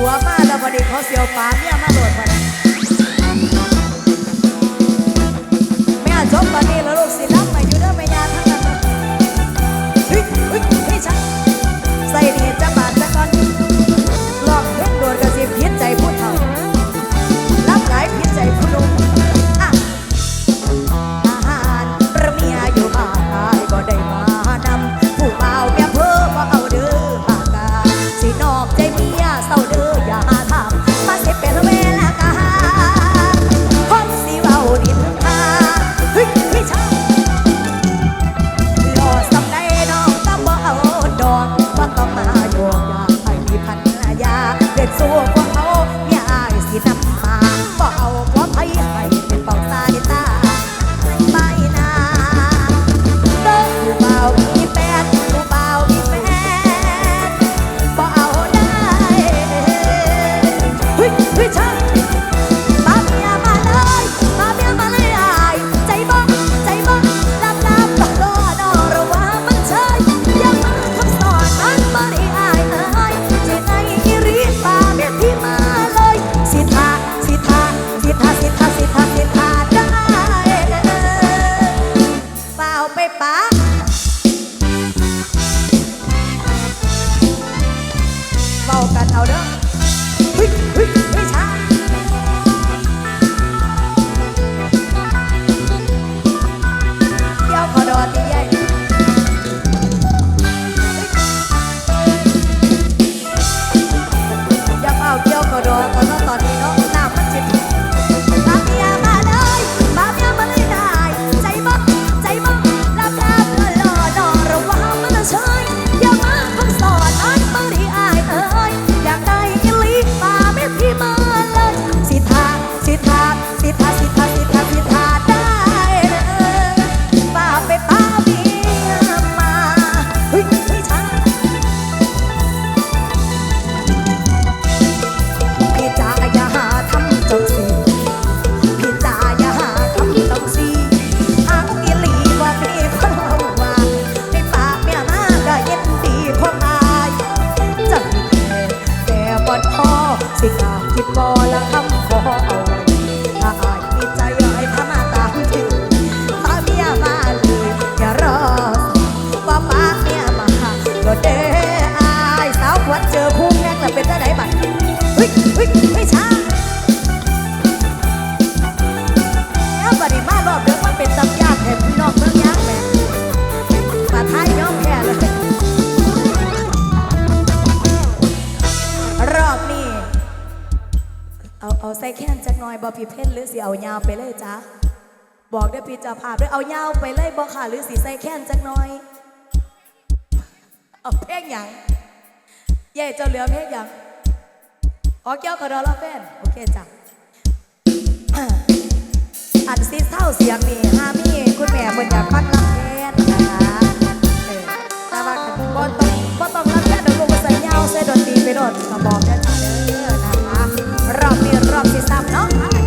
ผัวมาแล้วบัดนี้เขาเสียวปลาเนี่ยมาโหลดบัดแม่จบบัดนี้แล้วลูกสิรับมาอยู่เด้อแม่ยาทั้งนั้นเฮ้ยเฮ้ยเฮ้ยชักใส่เดียจะบาดจะก้อน สิเอายาวไปเลยจ้ะบอกได้พี่จะพาไปเอายาวไปเลยบอกค่ะหรือสีใส่แค้นจักหน่อย เอาเพลงอย่างเย่เจ้าเหลือเพลงอย่างออเกี่ยวกับดอลลแฟนโอเคจ้ะอันซีเศร้าเสียงนี่ฮามี่คุณแม่บนอยากฟังลำเพลงนะคะเออแต่ว่าบนต้องบนต้องลำเพลงดอกลูกใส่ยาวเส้นดนตรีไปโดดก็บอกได้จ้ะเด้อนะคะรอบนี้รอบที่สามเนาะ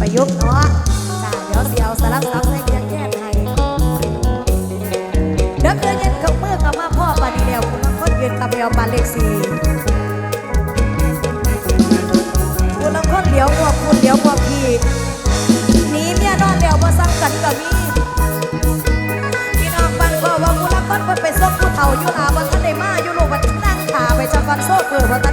ประยุกต์เนาะจ้าเดี๋ยวเดียวสลับซับใส่เกียงแก้ไทยเดี๋ยวคืนเย็นกับมือกับมาพ่อปานีเดียวคุณลังคนยืนตะเบียวปานเลขสี่คุณลังคนเดียวกว่าคุณเดียวกว่าพี่หนีเมียนอนเดียวมาสั่งกันกับมีพี่น้องฟังก็ว่าคุณลังคนเพิ่นไป็นซกผู้เฒ่าอยู่อาบันทันได้มาอยู่ลูกบันนั่งขาไปจากกันโซ่เปิด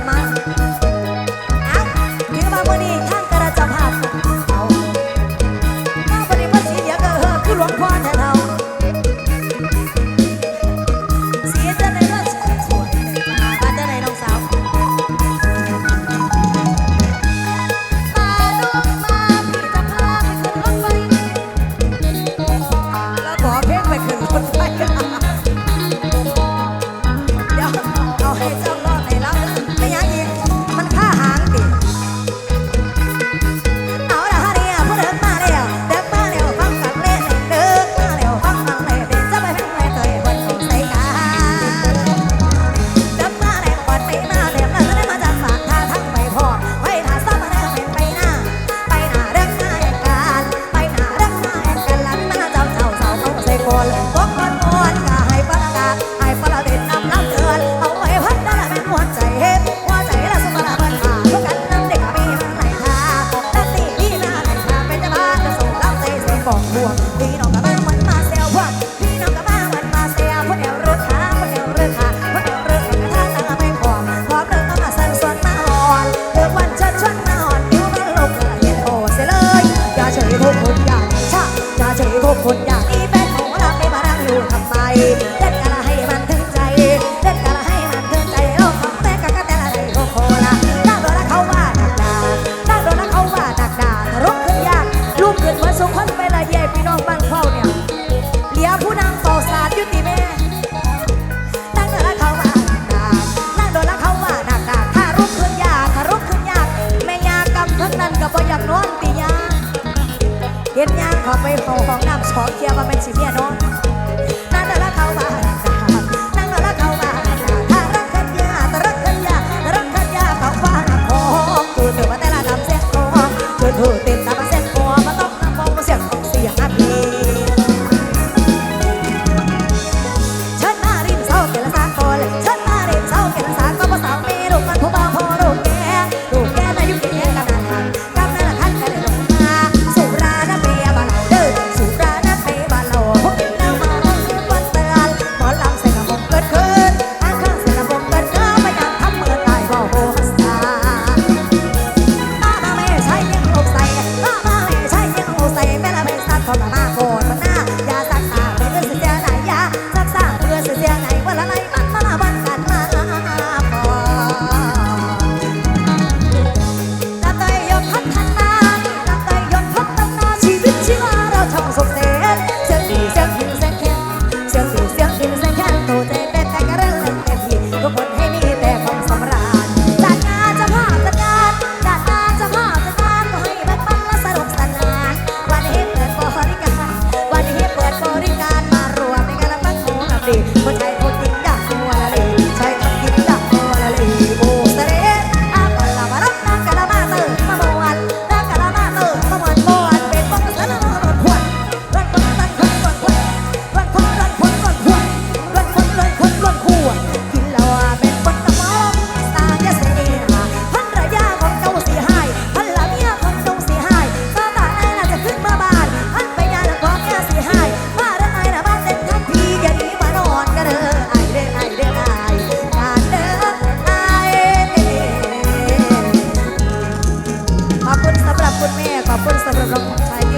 Bye.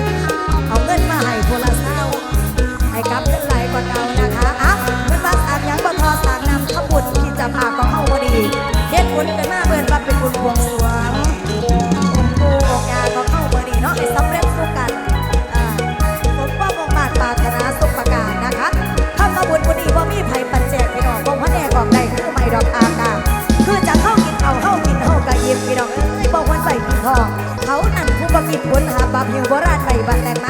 วรัตน์ไปบันแรง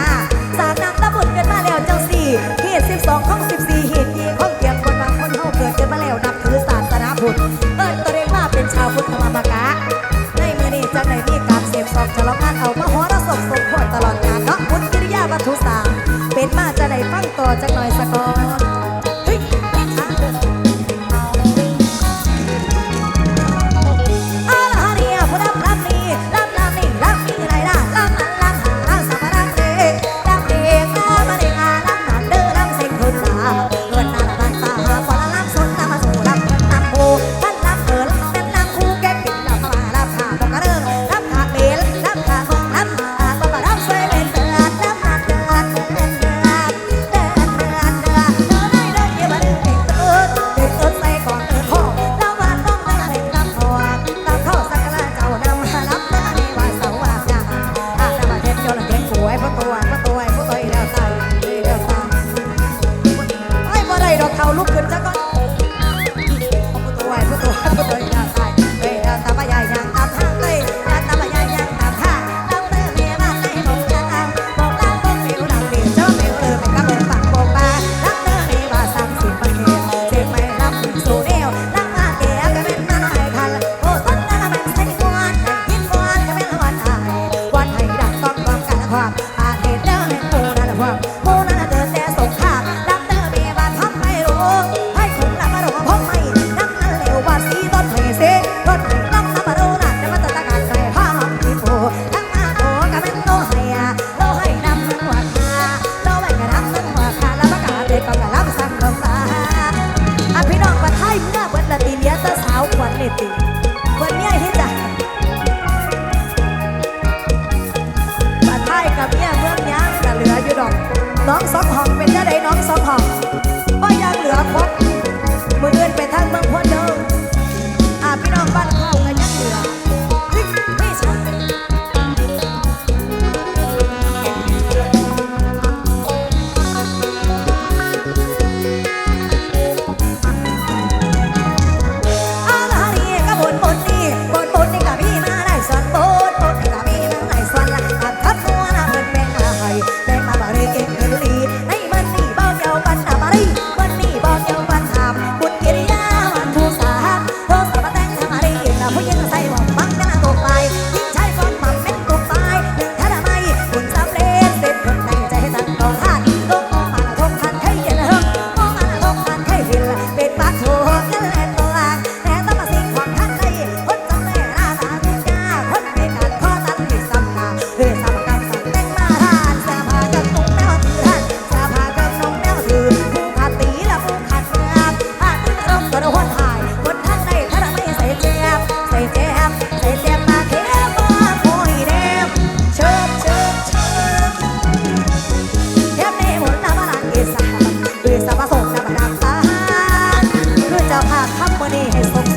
จ้าภาพทำบ่ได้ให้สง